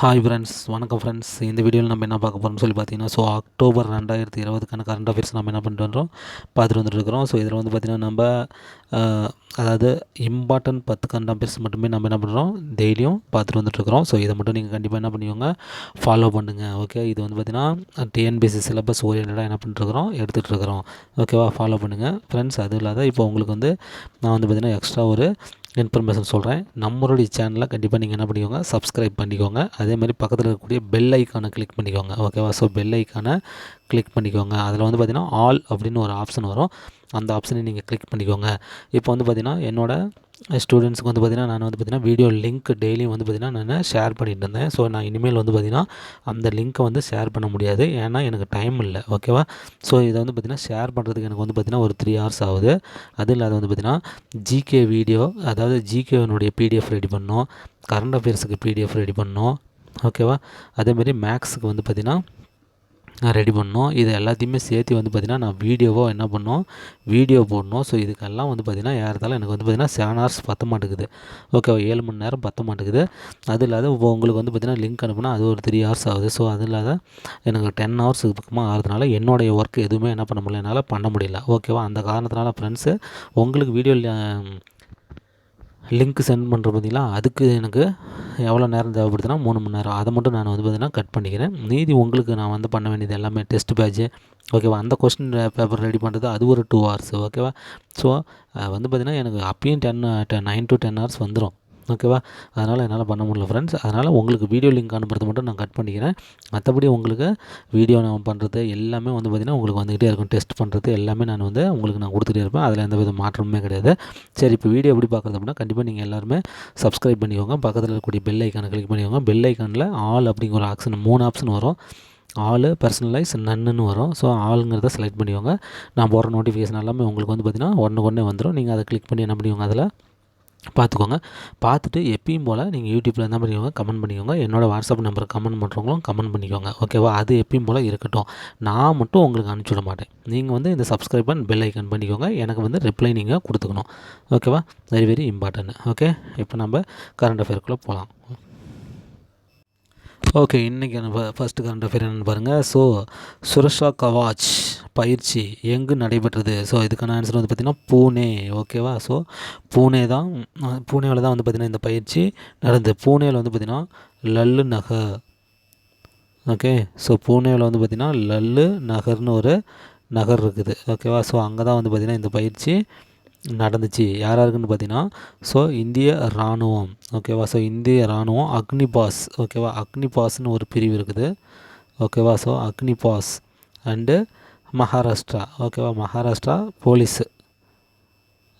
Hi friends வணக்கம் friends இந்த வீடியோவில் நம்ம என்ன பார்க்க போகிறோம்னு சொல்லி பார்த்தீங்கன்னா ஸோ அக்டோபர் ரெண்டாயிரத்தி இருபதுக்கான கரண்ட் அஃபேர்ஸ் நம்ம என்ன பண்ணிட்டு வரோம் பார்த்துட்டு வந்துட்டு இருக்கிறோம். ஸோ இதில் வந்து பார்த்திங்கன்னா நம்ம அதாவது இம்பார்ட்டன்ட் பத்து கரண்ட் அஃபேர்ஸ் மட்டுமே நம்ம என்ன பண்ணுறோம் டெய்லியும் பார்த்துட்டு வந்துட்டுருக்கிறோம் ஸோ இதை மட்டும் நீங்கள் கண்டிப்பாக என்ன பண்ணுவீங்க ஃபாலோ பண்ணுங்கள் ஓகே இது வந்து பார்த்திங்கன்னா டிஎன்பிசி சிலபஸ் ஓரியன்டாக என்ன பண்ணிட்டுருக்கிறோம் எடுத்துகிட்டு இருக்கிறோம். ஓகேவா ஃபாலோ பண்ணுங்கள் ஃப்ரெண்ட்ஸ் அதுவும் இல்லாத இப்போ உங்களுக்கு வந்து நான் வந்து பார்த்திங்கன்னா எக்ஸ்ட்ரா ஒரு இன்ஃபர்மேஷன் சொல்கிறேன் நம்மளுடைய சேனலை கண்டிப்பாக நீங்கள் என்ன பண்ணிக்கோங்க சப்ஸ்கிரைப் பண்ணிக்கோங்க. அதே மாதிரி பக்கத்தில் இருக்கக்கூடிய பெல் ஐக்கானை கிளிக் பண்ணிக்கோங்க. ஓகேவா ஸோ பெல் ஐக்கானை கிளிக் பண்ணிக்கோங்க அதில் வந்து பார்த்திங்கன்னா ஆல் அப்படின்னு ஒரு ஆப்ஷன் வரும் அந்த ஆப்ஷனை நீங்கள் கிளிக் பண்ணிக்கோங்க இப்போ வந்து பார்த்திங்கன்னா என்னோடய ஸ்டூடெண்ட்ஸுக்கு வந்து பார்த்திங்கன்னா நான் வந்து பார்த்திங்கன்னா வீடியோ லிங்க் டெய்லியும் வந்து பார்த்திங்கன்னா நான் ஷேர் பண்ணிட்டு இருந்தேன் ஸோ நான் இனிமேல் வந்து பார்த்திங்கன்னா அந்த லிங்க்கை வந்து ஷேர் பண்ண முடியாது ஏன்னா எனக்கு டைம் இல்லை ஓகேவா ஸோ இதை வந்து பார்த்திங்கன்னா ஷேர் பண்ணுறதுக்கு எனக்கு வந்து பார்த்திங்கன்னா ஒரு த்ரீ ஹவர்ஸ் ஆகுது அது இல்லாத வந்து பார்த்திங்கன்னா ஜிகே வீடியோ அதாவது ஜிகேனுடைய பிடிஎஃப் ரெடி பண்ணோம் கரண்ட் அஃபேர்ஸுக்கு பிடிஎஃப் ரெடி பண்ணோம் ஓகேவா அதேமாரி மேக்ஸுக்கு வந்து பார்த்திங்கன்னா ரெடி பண்ணோம். இது எல்லாத்தையுமே சேர்த்து வந்து பார்த்திங்கன்னா நான் வீடியோவாக என்ன பண்ணோம்? வீடியோ போடணும். ஸோ இதுக்கெல்லாம் வந்து பார்த்திங்கன்னா ஏறத்தாலும் எனக்கு வந்து பார்த்திங்கன்னா செவன் ஹவர்ஸ் பத்த மாட்டேங்குது. ஓகேவா ஏழு மணி நேரம் பத்த மாட்டேங்குது. அது இல்லாத உங்களுக்கு வந்து பார்த்திங்கன்னா லிங்க் அனுப்புனா அது ஒரு த்ரீ ஹவர்ஸ் ஆகுது. ஸோ அது இல்லாத எனக்கு டென் ஹவர்ஸ் பக்கமாக ஆகிறதுனால என்னுடைய ஒர்க் எதுவுமே என்ன பண்ண முடியல. என்னால் பண்ண முடியல. ஓகேவா அந்த காரணத்தினால ஃப்ரெண்ட்ஸு உங்களுக்கு வீடியோ லிங்க் சென்ட் பண்ணுற பார்த்தீங்களா அதுக்கு எனக்கு எவ்வளோ நேரம் தேவைப்படுதுன்னா மூணு மணி நேரம். அதை மட்டும் நான் வந்து பார்த்தீங்கன்னா கட் பண்ணிக்கிறேன். மீதி உங்களுக்கு நான் வந்து பண்ண வேண்டியது எல்லாமே டெஸ்ட் பேட்ச் ஓகேவா அந்த கொஸ்டின் பேப்பர் ரெடி பண்ணுறது அது ஒரு டூ ஹவர்ஸ் ஓகேவா ஸோ வந்து பார்த்திங்கன்னா எனக்கு அப்பயும் ten nine to ten hours வந்துடும் ஓகேவா? அதனால் என்னால் பண்ண முடியல ஃப்ரெண்ட்ஸ் அதனால் உங்களுக்கு வீடியோ லிங்க் அனுப்புறது மட்டும் நான் கட் பண்ணிக்கிறேன். மற்றபடி உங்களுக்கு வீடியோ நான் பண்ணுறது எல்லாமே வந்து பார்த்திங்கன்னா உங்களுக்கு வந்துக்கிட்டே இருக்கும். டெஸ்ட் பண்ணுறது எல்லாமே நான் வந்து உங்களுக்கு நான் கொடுத்துட்டே இருப்பேன். அதில் எந்த வித மாற்றமுமே கிடையாது. சரி இப்போ வீடியோ எப்படி பார்க்குறது அப்படின்னா கண்டிப்பாக நீங்கள் எல்லாருமே சப்ஸ்கிரைப் பண்ணிக்கோங்க. பக்கத்தில் இருக்கக்கூடிய பெல் ஐக்கானை கிளிக் பண்ணிக்கோங்க. பெல் ஐக்கானில் ஆல் அப்படிங்கிற ஒரு ஆப்ஷன் மூணு ஆப்ஷன் வரும். ஆல் பர்சனலைஸ் நன்னுன்னு வரும். ஸோ ஆளுங்கிறத செலக்ட் பண்ணிக்கோங்க. நான் போகிற நோட்டிஃபிகேஷன் எல்லாமே உங்களுக்கு வந்து பார்த்திங்கன்னா ஒன்று ஒன்றே வந்துடும் நீங்கள் அதை கிளிக் பண்ணி என்ன பண்ணிக்கோங்க அதில்? பார்த்துக்கோங்க. பார்த்துட்டு எப்பயும் போல் நீங்கள் யூடியூப்பில் என்ன பண்ணிக்கோங்க கமெண்ட் பண்ணிக்கோங்க. என்னோடய வாட்ஸ்அப் நம்பருக்கு கமெண்ட் பண்ணுறவங்களும் கமெண்ட் பண்ணிக்கோங்க. ஓகேவா அது எப்பயும் போல் இருக்கட்டும். நான் மட்டும் உங்களுக்கு அனுப்பிச்சி மாட்டேன். நீங்கள் வந்து இந்த சப்ஸ்கிரைப் பண்ணி பெல் ஐக்கன் பண்ணிக்கோங்க. எனக்கு வந்து ரிப்ளை நீங்கள் கொடுத்துக்கணும். ஓகேவா வெரி வெரி இம்பார்ட்டன்ட் ஓகே இப்போ நம்ம கரண்ட் அஃபேருக்குள்ளே போகலாம் ஓகே இன்றைக்கி நம்ம ஃபஸ்ட்டு கரண்ட் அஃபேர் என்னென்னு பாருங்கள் ஸோ சுரஷா கவாச் பயிற்சி எங்கு நடைபெற்றது? ஸோ இதுக்கான ஆன்சர் வந்து பார்த்திங்கன்னா பூனே ஓகேவா ஸோ பூனே தான் பூனேவில் தான் வந்து பார்த்திங்கன்னா இந்த பயிற்சி நடந்தது. பூனேவில் வந்து பார்த்திங்கன்னா லல்லு நகர். ஓகே ஸோ பூனேவில் வந்து பார்த்திங்கன்னா லல்லு நகர்னு ஒரு நகர் இருக்குது. ஓகேவா ஸோ அங்கே தான் வந்து பார்த்திங்கன்னா இந்த பயிற்சி நடந்துச்சு. யார் யாருக்குன்னு பார்த்தீங்கன்னா ஸோ இந்திய இராணுவம் ஓகேவா ஸோ இந்திய இராணுவம் அக்னிபாஸ் ஓகேவா அக்னிபாஸ்னு ஒரு பிரிவு இருக்குது. ஓகேவா so Agni pass and Maharashtra ஓகேவா மகாராஷ்டிரா போலீஸு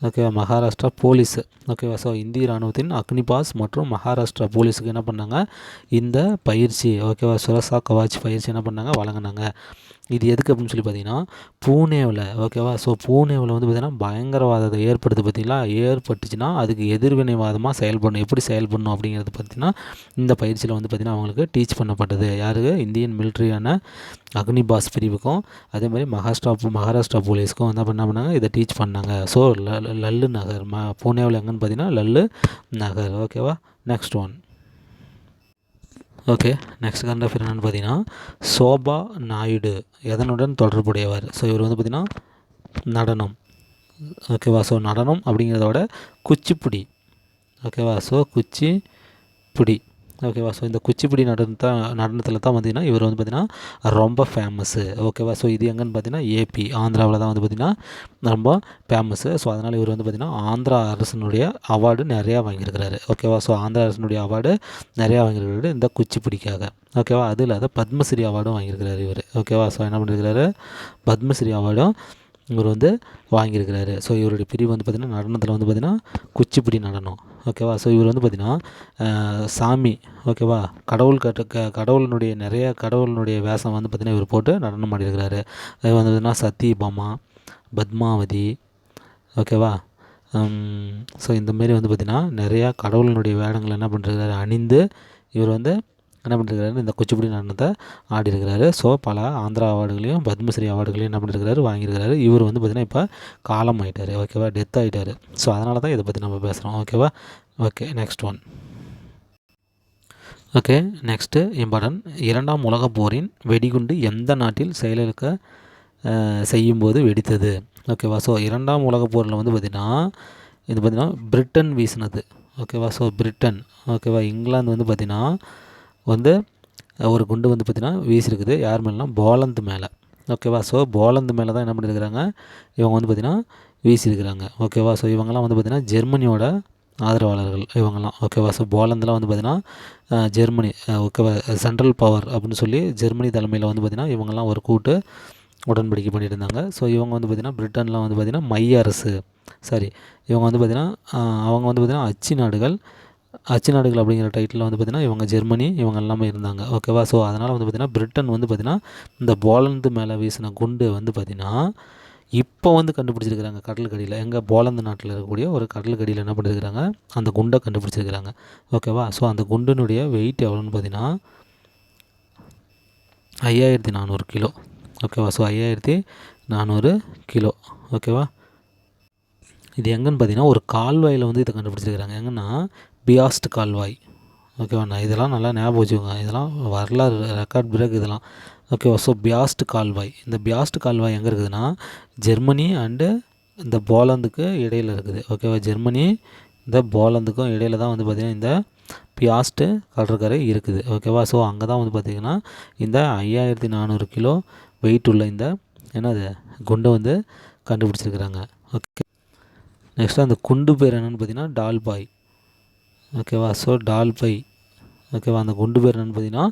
ஓகேவா மகாராஷ்டிரா போலீஸு ஓகேவா ஸோ இந்திய இராணுவத்தின் அக்னிபாஸ் மற்றும் மகாராஷ்டிரா போலீஸுக்கு என்ன பண்ணாங்க? இந்த பயிற்சி ஓகேவா சுரசா கவாச் பயிற்சி என்ன பண்ணாங்க? வழங்கினாங்க. இது எதுக்கு அப்படின்னு சொல்லி பார்த்தீங்கன்னா பூனேவில் ஓகேவா ஸோ பூனேவில் வந்து பார்த்திங்கன்னா பயங்கரவாதத்தை ஏற்படுத்து பார்த்திங்களா? ஏற்பட்டுச்சுன்னா அதுக்கு எதிர்வினைவாதமாக செயல்படணும் எப்படி செயல்படணும் அப்படிங்கிறது பார்த்தீங்கன்னா இந்த பயிற்சியில் வந்து பார்த்திங்கன்னா அவங்களுக்கு டீச் பண்ணப்பட்டது. யாருக்கு இந்தியன் மிலிட்ரியான அக்னிபாஸ் பிரிவுக்கும் அதே மாதிரி மகாராஷ்டிரா மகாராஷ்டிரா போலீஸ்க்கும் என்ன பண்ண பண்ணாங்க? இதை டீச் பண்ணாங்க. ஸோ லல்லு நகர் ம பூனேவில் எங்கன்னு பார்த்தீங்கன்னா லல்லு நகர். ஓகேவா next one okay next current affair என்னென்னு பார்த்தீங்கன்னா சோபா நாயுடு. எதனுடன் தொடர்புடையவர்? ஸோ இவர் வந்து பார்த்திங்கன்னா நடனம். ஓகேவா ஸோ நடனம் அப்படிங்கிறத விட குச்சிப்புடி. ஓகேவா ஸோ குச்சிப்புடி. ஓகேவா ஸோ இந்த குச்சிப்பிடி நடனத்தை நடனத்தில் தான் பார்த்திங்கன்னா இவர் வந்து பார்த்திங்கன்னா ரொம்ப ஃபேமஸ்ஸு ஓகேவா ஸோ இது எங்கன்னு பார்த்தீங்கன்னா ஏபி ஆந்திராவில் தான் வந்து பார்த்திங்கன்னா ரொம்ப ஃபேமஸ்ஸு ஸோ அதனால் இவர் வந்து பார்த்திங்கன்னா ஆந்திரா அரசனுடைய அவார்டு நிறையா வாங்கியிருக்கிறாரு. ஓகேவா ஸோ ஆந்திரா அரசனுடைய அவார்டு நிறையா வாங்கியிருக்கிறாரு இந்த குச்சிப்பிடிக்காக. ஓகேவா அது இல்லாத பத்மஸ்ரீ அவார்டும் வாங்கியிருக்கிறாரு இவர். ஓகேவா ஸோ என்ன பண்ணியிருக்கிறாரு பத்மஸ்ரீ அவார்டும் இவர் வந்து வாங்கியிருக்கிறாரு. ஸோ இவருடைய பிரிவு வந்து பார்த்திங்கன்னா நடனத்தில் வந்து பார்த்திங்கன்னா குச்சிப்புடி நடனம். ஓகேவா ஸோ இவர் வந்து பார்த்திங்கன்னா சாமி. ஓகேவா கடவுள் கட்ட க கடவுளினுடைய நிறைய கடவுளினுடைய வேஷம் வந்து பார்த்திங்கன்னா இவர் போட்டு நடனம் ஆடியிருக்கிறாரு. அது வந்து பார்த்திங்கன்னா சத்தியபாமா பத்மாவதி. ஓகேவா ஸோ இந்தமாரி வந்து பார்த்திங்கன்னா நிறையா கடவுளினுடைய வேடங்கள் என்ன பண்ணுறாரு அணிந்து இவர் வந்து என்ன பண்ணிருக்கிறாரு இந்த குச்சிப்புடி நடனத்தை ஆடிருக்கிறாரு ஸோ பல ஆந்திரா அவார்டுகளையும் பத்மஸ்ரீ அவார்டுகளையும் என்ன பண்ணிருக்கிறாரு? வாங்கியிருக்கிறாரு. இவர் வந்து பார்த்திங்கன்னா இப்போ காலம் ஆயிட்டாரு. ஓகேவா டெத் ஆகிட்டாரு ஸோ அதனால தான் இதை பற்றி நம்ம பேசுகிறோம் ஓகேவா okay next one okay next important இரண்டாம் உலகப் போரின் வெடிகுண்டு எந்த நாட்டில் செயலிழக்க செய்யும்போது வெடித்தது? ஓகேவா ஸோ இரண்டாம் உலகப் போரில் வந்து பார்த்திங்கன்னா இது பார்த்திங்கன்னா பிரிட்டன் வீசினது. ஓகேவா ஸோ பிரிட்டன். ஓகேவா இங்கிலாந்து வந்து பார்த்திங்கன்னா வந்து ஒரு குண்டு வந்து பார்த்திங்கன்னா வீசியிருக்குது. யார் மேலேனா போலந்து மேலே. ஓகேவா? ஸோ போலந்து மேலே தான் என்ன பண்ணியிருக்கிறாங்க? இவங்க வந்து பார்த்திங்கன்னா வீசியிருக்கிறாங்க. ஓகேவா? ஸோ இவங்கெல்லாம் வந்து பார்த்திங்கன்னா ஜெர்மனியோட ஆதரவாளர்கள் இவங்கெல்லாம். ஓகேவா? ஸோ போலந்தில் வந்து பார்த்திங்கன்னா ஜெர்மனி ஓகேவா? சென்ட்ரல் பவர் அப்படின்னு சொல்லி ஜெர்மனி தலைமையில் வந்து பார்த்திங்கன்னா இவங்கெல்லாம் ஒரு கூட்டு உடன்படிக்கை பண்ணிட்டு இருந்தாங்க. ஸோ இவங்க வந்து பார்த்திங்கன்னா பிரிட்டனில் வந்து பார்த்திங்கன்னா மைய அரசு. சாரி இவங்க வந்து பார்த்திங்கன்னா அவங்க வந்து பார்த்திங்கன்னா அச்சு நாடுகள் அச்சு நாடுகள் அப்படிங்கிற டைட்டில் வந்து பார்த்திங்கன்னா இவங்க ஜெர்மனி இவங்க எல்லாமே இருந்தாங்க. ஓகேவா ஸோ அதனால் வந்து பார்த்திங்கன்னா பிரிட்டன் வந்து பார்த்திங்கன்னா இந்த போலந்து மேலே வீசின குண்டு வந்து பார்த்திங்கன்னா இப்போ வந்து கண்டுபிடிச்சிருக்கிறாங்க கடலுக்கடியில் எங்கள் போலந்து நாட்டில் இருக்கக்கூடிய ஒரு கடலுக்கடியில் என்ன பண்ணியிருக்கிறாங்க அந்த குண்டை கண்டுபிடிச்சிருக்கிறாங்க. ஓகேவா ஸோ அந்த குண்டினுடைய வெயிட் எவ்வளோன்னு பார்த்தீங்கன்னா ஐயாயிரத்தி நானூறு கிலோ. ஓகேவா ஸோ ஐயாயிரத்தி நானூறு கிலோ. ஓகேவா இது எங்கன்னு பார்த்தீங்கன்னா ஒரு கால்வாயில் வந்து இதை கண்டுபிடிச்சிருக்கிறாங்க. எங்கன்னா பியாஸ்ட் கால்வாய். ஓகேவாண்ணா இதெல்லாம் நல்லா ஞாபகம் வச்சுக்கோங்க. இதெல்லாம் வரலாறு ரெக்கார்ட் பிரேக் இதெல்லாம். ஓகேவா ஸோ பியாஸ்ட் கால்வாய். இந்த பியாஸ்ட் கால்வாய் எங்கே இருக்குதுன்னா ஜெர்மனி அண்டு இந்த போலந்துக்கு இடையில் இருக்குது. ஓகேவா ஜெர்மனி இந்த போலந்துக்கும் இடையில தான் வந்து பார்த்திங்கன்னா இந்த பியாஸ்ட்டு கடற்கரை இருக்குது. ஓகேவா ஸோ அங்கே தான் வந்து பார்த்திங்கன்னா இந்த ஐயாயிரத்தி நானூறு கிலோ வெயிட் உள்ள இந்த என்னது குண்டை வந்து கண்டுபிடிச்சிருக்கிறாங்க. ஓகே நெக்ஸ்ட்டு அந்த குண்டு பேர் என்னென்னு பார்த்தீங்கன்னா டால்பாய். ஓகேவா ஸோ டால்பை ஓகேவா அந்த குண்டு பேர் என்னென்னு பார்த்தீங்கன்னா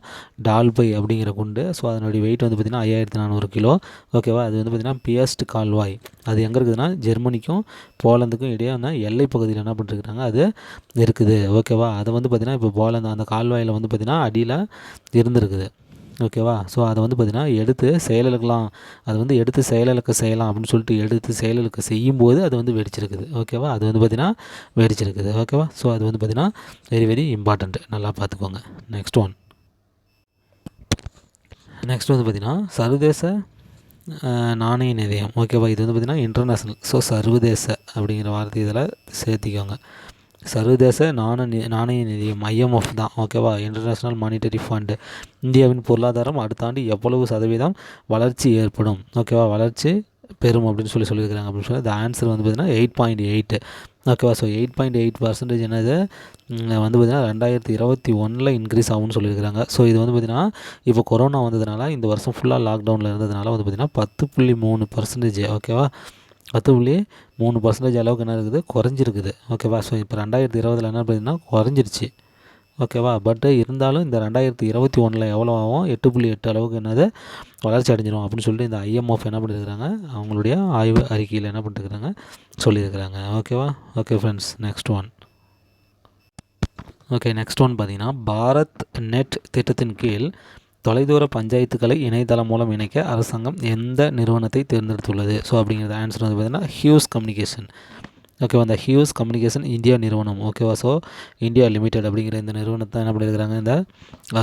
டால்பை அப்படிங்கிற குண்டு. ஸோ அதனுடைய வெயிட் வந்து பார்த்திங்கன்னா ஐயாயிரத்தி நானூறு கிலோ. ஓகேவா அது வந்து பார்த்திங்கன்னா பியஸ்ட் கால்வாய். அது எங்கே இருக்குதுன்னா ஜெர்மனிக்கும் போலந்துக்கும் இடையே வந்து எல்லை பகுதியில் என்ன பண்ணிருக்கிறாங்க அது இருக்குது. ஓகேவா அதை வந்து பார்த்திங்கன்னா இப்போ போலந்து அந்த கால்வாயில் வந்து பார்த்திங்கன்னா அடியில் இருந்திருக்குது. ஓகேவா ஸோ அதை வந்து பார்த்திங்கன்னா எடுத்து செயலிழக்கலாம் அது வந்து எடுத்து செயலிழக்க செய்யலாம் அப்படின்னு சொல்லிட்டு எடுத்து செயலிழக்க செய்யும்போது அது வந்து வெடிச்சிருக்குது. ஓகேவா அது வந்து பார்த்திங்கன்னா வெடிச்சிருக்குது. ஓகேவா ஸோ அது வந்து பார்த்திங்கன்னா வெரி வெரி இம்பார்ட்டண்ட்டு நல்லா பார்த்துக்கோங்க நெக்ஸ்ட் ஒன் நெக்ஸ்ட் வந்து பார்த்திங்கன்னா சர்வதேச நாணய நிலையம். ஓகேவா இது வந்து பார்த்திங்கன்னா இன்டர்நேஷ்னல் ஸோ சர்வதேச அப்படிங்கிற வார்த்தை இதில் சேர்த்திக்கோங்க. சர்வதேச நாண நி- நாணய நிதியம் ஐஎம்எஃப் தான் ஓகேவா இன்டர்நேஷ்னல் மானிட்டரி ஃபண்டு இந்தியாவின் பொருளாதாரம் அடுத்த ஆண்டு எவ்வளவு சதவீதம் வளர்ச்சி ஏற்படும்? ஓகேவா வளர்ச்சி பெறும் அப்படின்னு சொல்லி சொல்லியிருக்கிறாங்க அப்படின்னு சொல்லி. அந்த ஆன்சர் வந்து பார்த்திங்கன்னா எயிட் பாயிண்ட் எயிட்டு ஓகேவா so eight point eight percentage என்னது? வந்து பார்த்திங்கன்னா ரெண்டாயிரத்தி இருபத்தி ஒன்றில் இன்க்ரீஸ் ஆகும்னு சொல்லியிருக்காங்க ஸோ இது வந்து பார்த்திங்கன்னா இப்போ கொரோனா வந்ததுனால இந்த வருஷம் ஃபுல்லாக லாக்டவுனில் இருந்ததுனால வந்து பார்த்திங்கன்னா பத்து புள்ளி மூணு பர்சன்டேஜ் ஓகேவா பத்து புள்ளி மூணு பர்சன்டேஜ் அளவுக்கு என்ன இருக்குது? குறைஞ்சிருக்குது. ஓகேவா ஸோ இப்போ ரெண்டாயிரத்தி இருபதில் என்ன பார்த்தீங்கன்னா குறைஞ்சிருச்சு. ஓகேவா பட்டு இருந்தாலும் இந்த ரெண்டாயிரத்தி இருபத்தி ஒன்றில் எவ்வளோ ஆகும்? எட்டு புள்ளி எட்டு அளவுக்கு என்னது? வளர்ச்சி அடைஞ்சிடும் அப்படின்னு சொல்லிட்டு இந்த ஐஎம்எஃப் என்ன பண்ணியிருக்கிறாங்க அவங்களுடைய ஆய்வு அறிக்கையில் என்ன பண்ணிருக்கிறாங்க? சொல்லியிருக்கிறாங்க ஓகேவா okay friends next one okay next one பார்த்தீங்கன்னா பாரத் நெட் திட்டத்தின் கீழ் தொலைதூர பஞ்சாயத்துக்களை இணையதளம் மூலம் இணைக்க அரசாங்கம் எந்த நிறுவனத்தை தேர்ந்தெடுத்துள்ளது? ஸோ அப்படிங்கிறது ஆன்சர் வந்து பார்த்தீங்கன்னா ஹியூஸ் கம்யூனிகேஷன் ஓகேவா அந்த ஹியூஸ் கம்யூனிகேஷன் இந்தியா நிறுவனம். ஓகேவா ஸோ இந்தியா லிமிடெட் அப்படிங்கிற இந்த நிறுவனத்தை என்ன பண்ணியிருக்கிறாங்க இந்த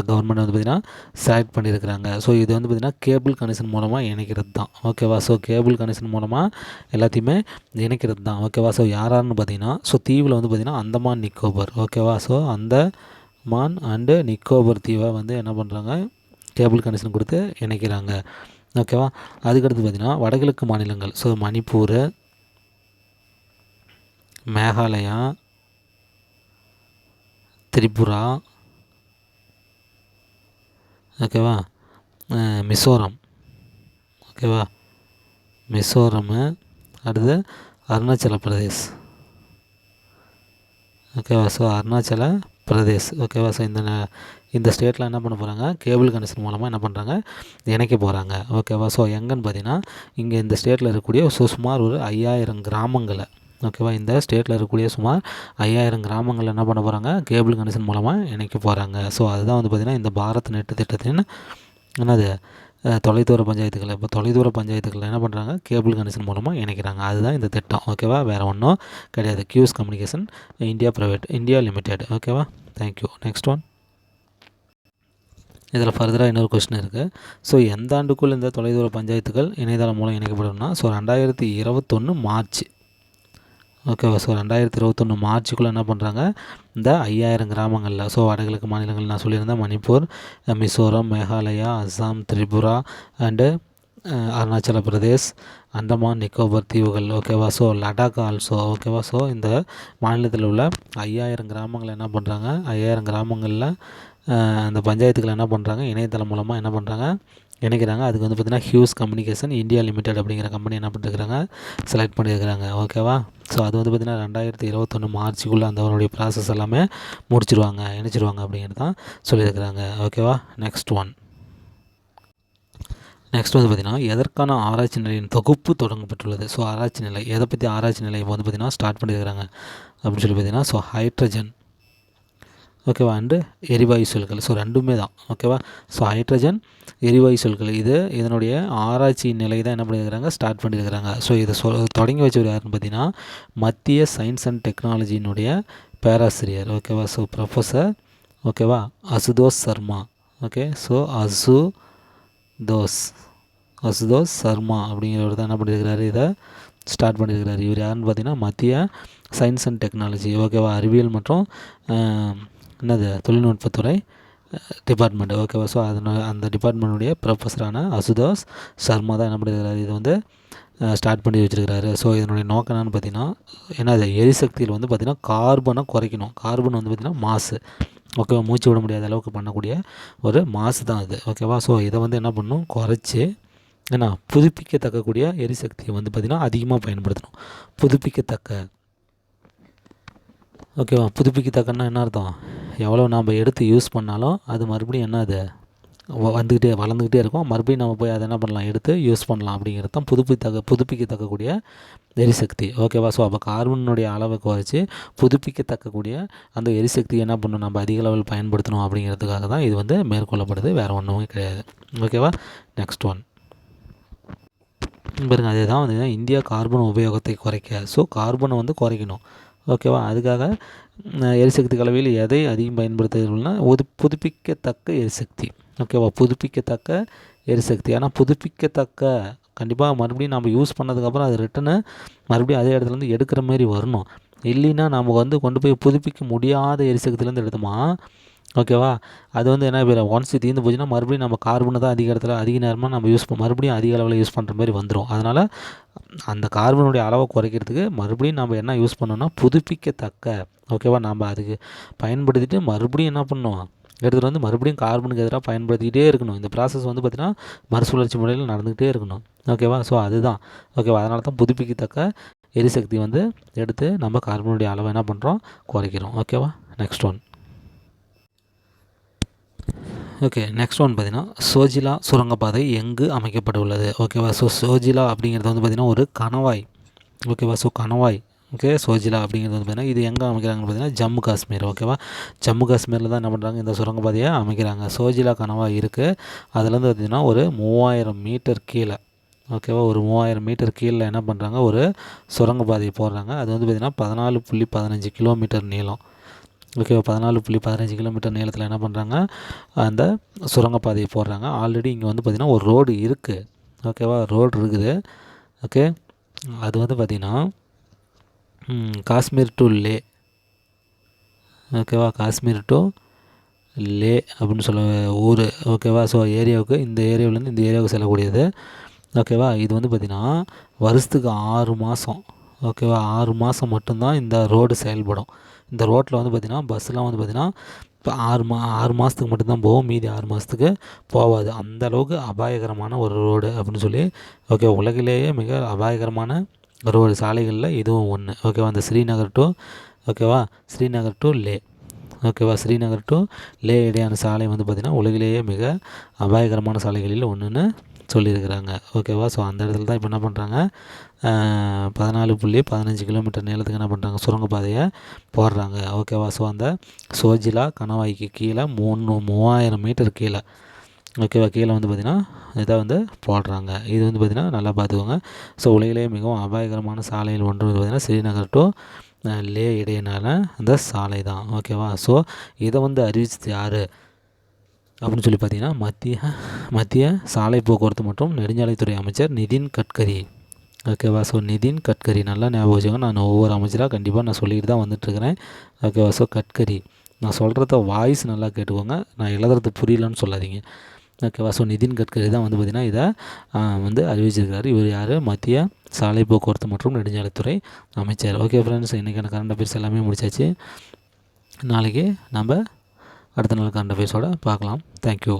கவர்மெண்ட் வந்து பார்த்திங்கன்னா செலக்ட் பண்ணியிருக்கிறாங்க ஸோ இது வந்து பார்த்திங்கன்னா கேபிள் கனெக்ஷன் மூலமாக இணைக்கிறது தான். ஓகேவா ஸோ கேபிள் கனெக்ஷன் மூலமாக எல்லாத்தையுமே இணைக்கிறது தான். ஓகேவா ஸோ யாராருன்னு பார்த்தீங்கன்னா ஸோ தீவில் வந்து பார்த்திங்கன்னா அந்தமான் நிக்கோபர். ஓகேவா ஸோ அந்த மான் அண்டு நிக்கோபர் தீவை வந்து என்ன பண்ணுறாங்க கேபிள் கனெக்ஷன் கொடுத்து இணைக்கிறாங்க. ஓகேவா அதுக்கடுத்து பார்த்திங்கன்னா வடகிழக்கு மாநிலங்கள். ஸோ மணிப்பூர் மேகாலயா திரிபுரா ஓகேவா மிசோரம். ஓகேவா மிசோரமு அடுத்து அருணாச்சல பிரதேஷ். ஓகேவா ஸோ அருணாச்சல பிரதேஷ். ஓகேவா ஸோ இந்த ந- இந்த ஸ்டேட்டில் என்ன பண்ண போகிறாங்க கேபிள் கனெக்ஷன் மூலமாக என்ன பண்ணுறாங்க இணைக்க போகிறாங்க ஓகேவா ஸோ எங்கன்னு பார்த்தீங்கன்னா இங்கே இந்த ஸ்டேட்டில் இருக்கக்கூடிய ஸோ சுமார் ஒரு ஐயாயிரம் கிராமங்களை ஓகேவா இந்த ஸ்டேட்டில் இருக்கக்கூடிய சுமார் ஐயாயிரம் கிராமங்கள் என்ன பண்ண போகிறாங்க கேபிள் கனெக்ஷன் மூலமாக இணைக்க போகிறாங்க ஸோ அதுதான் வந்து பார்த்திங்கன்னா இந்த பாரத் நெட்டு திட்டத்தின் என்னது? தொலைதூர பஞ்சாயத்துக்கள். இப்போ தொலைதூர பஞ்சாயத்துக்கள் என்ன பண்ணுறாங்க கேபிள் கனெக்ஷன் மூலமாக இணைக்கிறாங்க. அதுதான் இந்த திட்டம். ஓகேவா வேறு ஒன்றும் கிடையாது. Hughes communication India private India limited ஓகேவா தேங்க்யூ நெக்ஸ்ட் ஒன் இதில் ஃபர்தராக இன்னொரு கொஸ்டின் இருக்குது ஸோ எந்த ஆண்டுக்குள் இந்த தொலைதூர பஞ்சாயத்துகள் இணையதளம் மூலம் இணைக்கப்படும்னா ஸோ ரெண்டாயிரத்தி இருபத்தொன்று மார்ச். ஓகேவா ஸோ ரெண்டாயிரத்தி இருபத்தொன்று மார்ச்சுக்குள்ளே என்ன பண்ணுறாங்க இந்த ஐயாயிரம் கிராமங்களில் ஸோ வடகிழக்கு மாநிலங்கள் நான் சொல்லியிருந்தேன். மணிப்பூர் மிசோரம் மேகாலயா அஸ்ஸாம் திரிபுரா அண்டு அருணாச்சல பிரதேஷ் அந்தமான் நிக்கோபர் தீவுகள். ஓகேவா ஸோ லடாக் ஆல்சோ ஓகேவா ஸோ இந்த மாநிலத்தில் உள்ள ஐயாயிரம் கிராமங்கள் என்ன பண்ணுறாங்க ஐயாயிரம் கிராமங்களில் அந்த பஞ்சாயத்துக்கள் என்ன பண்ணுறாங்க இணையதளம் மூலமாக என்ன பண்ணுறாங்க இணைக்கிறாங்க. அதுக்கு வந்து பார்த்திங்கன்னா ஹியூஸ் கம்யூனிகேஷன் இந்தியா லிமிடெட் அப்படிங்கிற கம்பெனி என்ன பண்ணிருக்கிறாங்க செலக்ட் பண்ணியிருக்கிறாங்க ஓகேவா ஸோ அது வந்து பார்த்திங்கன்னா ரெண்டாயிரத்தி இருபத்தொன்று மார்ச்சுக்குள்ளே அந்த அவருடைய ப்ராசஸ் எல்லாமே முடிச்சிருவாங்க இணைச்சிருவாங்க அப்படிங்கிறது தான் சொல்லியிருக்கிறாங்க. ஓகேவா நெக்ஸ்ட் ஒன் நெக்ஸ்ட் வந்து பார்த்திங்கன்னா எதற்கான ஆராய்ச்சி நிலையின் தொகுப்பு தொடங்கப்பட்டுள்ளது? ஸோ ஆராய்ச்சி நிலை எதை பற்றி ஆராய்ச்சி நிலை வந்து பார்த்திங்கன்னா ஸ்டார்ட் பண்ணியிருக்கிறாங்க அப்படின்னு சொல்லி பார்த்திங்கன்னா ஸோ ஹைட்ரஜன் ஓகேவா? அண்டு எரிவாயு செல்கள். ஸோ ரெண்டுமே தான். ஓகேவா? ஸோ ஹைட்ரஜன் எரிவாயு செல்கள். இது இதனுடைய ஆராய்ச்சி நிலை தான் என்ன பண்ணியிருக்கிறாங்க? ஸ்டார்ட் பண்ணியிருக்கிறாங்க. ஸோ இதை சொ தொடங்கி வச்சவர் யாருன்னு பார்த்தீங்கன்னா மத்திய சயின்ஸ் அண்ட் டெக்னாலஜியினுடைய பேராசிரியர். ஓகேவா? ஸோ ப்ரொஃபஸர் ஓகேவா? Ashutosh Sharma. Okay? So Ashutosh Ashutosh Sharma அப்படிங்கிறவர் தான் என்ன பண்ணியிருக்கிறாரு? இதை ஸ்டார்ட் பண்ணியிருக்கிறாரு. இவர் யாருன்னு பார்த்தீங்கன்னா மத்திய சயின்ஸ் அண்ட் டெக்னாலஜி ஓகேவா? அறிவியல் மற்றும் என்னது தொழில்நுட்பத்துறை டிபார்ட்மெண்ட் ஓகேவா ஸோ அதனால் அந்த டிபார்ட்மெண்ட்டுடைய ப்ரொஃபஸரான அசுதோஸ் சர்மா தான் என்ன பண்ணியிருக்கிறாரு இது வந்து ஸ்டார்ட் பண்ணி வச்சுருக்கிறாரு. ஸோ இதனுடைய நோக்கம் என்னென்னு பார்த்தீங்கன்னா என்னது எரிசக்தியில் வந்து பார்த்திங்கன்னா கார்பனை குறைக்கணும். கார்பன் வந்து பார்த்திங்கன்னா மாசு ஓகேவா மூச்சு விட முடியாத அளவுக்கு பண்ணக்கூடிய ஒரு மாசு தான் அது. ஓகேவா ஸோ இதை வந்து என்ன பண்ணணும் குறைச்சி ஏன்னா புதுப்பிக்கத்தக்கக்கூடிய எரிசக்தியை வந்து பார்த்திங்கன்னா அதிகமாக பயன்படுத்தணும். புதுப்பிக்கத்தக்க ஓகேவா? புதுப்பிக்கத்தக்கன்னா என்ன அர்த்தம்? எவ்வளோ நாம் எடுத்து யூஸ் பண்ணாலும் அது மறுபடியும் என்ன அது? வந்துக்கிட்டே வளர்ந்துக்கிட்டே இருக்கும். மறுபடியும் நம்ம போய் அதை என்ன பண்ணலாம்? எடுத்து யூஸ் பண்ணலாம் அப்படிங்கிறது தான் புதுப்பித்தக்க புதுப்பிக்கத்தக்கக்கூடிய எரிசக்தி. ஓகேவா? ஸோ அப்போ கார்பனுடைய அளவை குறைச்சி புதுப்பிக்கத்தக்கக்கூடிய அந்த எரிசக்தி என்ன பண்ணணும்? நம்ம அதிக அளவில் பயன்படுத்தணும் அப்படிங்கிறதுக்காக தான் இது வந்து மேற்கொள்ளப்படுது. வேறு ஒன்றுமே கிடையாது. ஓகேவா? நெக்ஸ்ட் ஒன் பாருங்க அதே தான் வந்து இந்தியா கார்பன் உபயோகத்தை குறைக்க. ஸோ கார்பனை வந்து குறைக்கணும். ஓகேவா? அதுக்காக எரிசக்தி கலவையில் எதை அதிகம் பயன்படுத்துகிறோம்னா ஒரு புதுப்பிக்கத்தக்க எரிசக்தி. ஓகேவா? புதுப்பிக்கத்தக்க எரிசக்தி. ஆனால் புதுப்பிக்கத்தக்க கண்டிப்பாக மறுபடியும் நம்ம யூஸ் பண்ணதுக்கப்புறம் அது ரிட்டனு மறுபடியும் அதே இடத்துலேருந்து எடுக்கிற மாதிரி வரணும். இல்லைன்னா நம்ம வந்து கொண்டு போய் புதுப்பிக்க முடியாத எரிசக்தியிலேருந்து எடுத்தோமா ஓகேவா? அது வந்து என்ன பேர் ஒன்ஸ் தீர்ந்து போச்சுன்னா மறுபடியும் நம்ம கார்பனை தான் அதிக இடத்துல அதிக நேரமாக நம்ம யூஸ் மறுபடியும் அதிக அளவில் யூஸ் பண்ணுற மாதிரி வந்துடும் அதனால் அந்த கார்பனுடைய அளவை குறைக்கிறதுக்கு மறுபடியும் நம்ம என்ன யூஸ் பண்ணோம்னா புதுப்பிக்கத்தக்க ஓகேவா? நம்ம அதுக்கு பயன்படுத்திட்டு மறுபடியும் என்ன பண்ணணும்? எடுத்துகிட்டு வந்து மறுபடியும் கார்பனுக்கு எதிராக பயன்படுத்திக்கிட்டே இருக்கணும். இந்த ப்ராசஸ் வந்து பார்த்திங்கன்னா மறுசுழற்சி முறையில் நடந்துக்கிட்டே இருக்கணும். ஓகேவா? ஸோ அதுதான். ஓகேவா? அதனால தான் புதுப்பிக்கத்தக்க எரிசக்தி வந்து எடுத்து நம்ம கார்பனுடைய அளவை என்ன பண்ணுறோம் குறைக்கிறோம். ஓகேவா? Next one okay next one பார்த்தீங்கன்னா சோஜிலா சுரங்கப்பாதை எங்கு அமைக்கப்பட்டுள்ளது? ஓகேவா ஸோ சோஜிலா அப்படிங்கிறது வந்து பார்த்திங்கன்னா ஒரு கணவாய். ஓகேவா ஸோ கணவாய். ஓகே சோஜிலா அப்படிங்கிறது வந்து பார்த்திங்கன்னா இது எங்கே அமைக்கிறாங்கன்னு பார்த்தீங்கன்னா ஜம்மு காஷ்மீர். ஓகேவா ஜம்மு காஷ்மீரில் தான் என்ன பண்ணுறாங்க இந்த சுரங்கப்பாதையை அமைக்கிறாங்க. சோஜிலா கணவாய் இருக்குது அதுலேருந்து பார்த்திங்கன்னா ஒரு மூவாயிரம் மீட்டர் கீழே. ஓகேவா ஒரு மூவாயிரம் மீட்டர் கீழே என்ன பண்ணுறாங்க ஒரு சுரங்கப்பாதையை போடுறாங்க. அது வந்து பார்த்திங்கன்னா பதினாலு புள்ளி பதினஞ்சு கிலோமீட்டர் நீளம். ஓகேவா பதினாலு புள்ளி பதினஞ்சு கிலோமீட்டர் நீளத்தில் என்ன பண்ணுறாங்க அந்த சுரங்கப்பாதையை போடுறாங்க. ஆல்ரெடி இங்கே வந்து பார்த்திங்கன்னா ஒரு ரோடு இருக்குது ஓகேவா ரோடு இருக்குது. ஓகே அது வந்து பார்த்திங்கன்னா காஷ்மீர் டு லே ஓகேவா காஷ்மீர் டு லே அப்படின்னு சொல்ல ஊர். ஓகேவா ஸோ ஏரியாவுக்கு இந்த ஏரியாவிலேருந்து இந்த ஏரியாவுக்கு செல்லக்கூடியது. ஓகேவா இது வந்து பார்த்திங்கன்னா வருஷத்துக்கு ஆறு மாதம் ஓகேவா? ஆறு மாதம் மட்டும்தான் இந்த ரோடு செயல்படும். இந்த ரோட்டில் வந்து பார்த்திங்கன்னா பஸ்ஸெலாம் வந்து பார்த்திங்கன்னா இப்போ ஆறு மா ஆறு மாதத்துக்கு மட்டும்தான் போகும். மீதி ஆறு மாதத்துக்கு போகாது. அந்த அளவுக்கு அபாயகரமான ஒரு ரோடு அப்படின்னு சொல்லி ஓகே உலகிலேயே மிக அபாயகரமான ரோடு சாலைகளில் இதுவும் ஒன்று ஓகேவா? அந்த ஸ்ரீநகர் டு ஓகேவா? ஸ்ரீநகர் டு லே ஓகேவா? ஸ்ரீநகர் டு லே இடையான சாலை வந்து பார்த்திங்கன்னா உலகிலேயே மிக அபாயகரமான சாலைகளில் ஒன்றுன்னு சொல்லியிருக்கிறாங்க. ஓகேவா? ஸோ அந்த இடத்துல தான் இப்போ என்ன பண்ணுறாங்க பதினாலு புள்ளி பதினஞ்சு கிலோமீட்டர் நீளத்துக்கு என்ன பண்ணுறாங்க சுரங்கப்பாதையை போடுறாங்க. ஓகேவா? ஸோ அந்த சோஜிலா கணவாய்க்கு கீழே மூணு மூவாயிரம் மீட்டர் கீழே. ஓகேவா? கீழே வந்து பார்த்திங்கன்னா இதை வந்து போடுறாங்க. இது வந்து பார்த்திங்கன்னா நல்லா பார்த்துக்கோங்க. ஸோ உலகிலேயே மிகவும் அபாயகரமான சாலையில் ஒன்று வந்து பார்த்திங்கன்னா ஸ்ரீநகர் டு லே இடையினால அந்த சாலை தான். ஓகேவா? ஸோ இதை வந்து அறிவிச்சது யார்? அப்படின்னு சொல்லி பார்த்தீங்கன்னா மத்திய மத்திய சாலை போக்குவரத்து மற்றும் நெடுஞ்சாலைத்துறை அமைச்சர் நிதின் கட்கரி. ஓகேவா ஸோ நிதின் கட்கரி நல்லா ஞாபகம் வச்சுக்கோங்க. நான் ஒவ்வொரு அமைச்சராக கண்டிப்பாக நான் சொல்லிட்டு தான் வந்துட்டுருக்கிறேன். ஓகேவா ஸோ கட்கரி நான் சொல்கிறத வாய்ஸ் நல்லா கேட்டுக்கோங்க. நான் எழுதுறது புரியலன்னு சொல்லாதீங்க. ஓகேவா ஸோ நிதின் கட்கரி தான் வந்து பார்த்திங்கன்னா இதை வந்து அறிவிச்சிருக்காரு. இவர் யார்? மத்திய சாலை போக்குவரத்து மற்றும் நெடுஞ்சாலைத்துறை அமைச்சர். ஓகே ஃப்ரெண்ட்ஸ் இன்றைக்கான கரண்ட் அஃபேர்ஸ் எல்லாமே முடிச்சாச்சு. நாளைக்கு நம்ம அடுத்த நாள் அந்த ஃபேஸோட பார்க்கலாம். தேங்க்யூ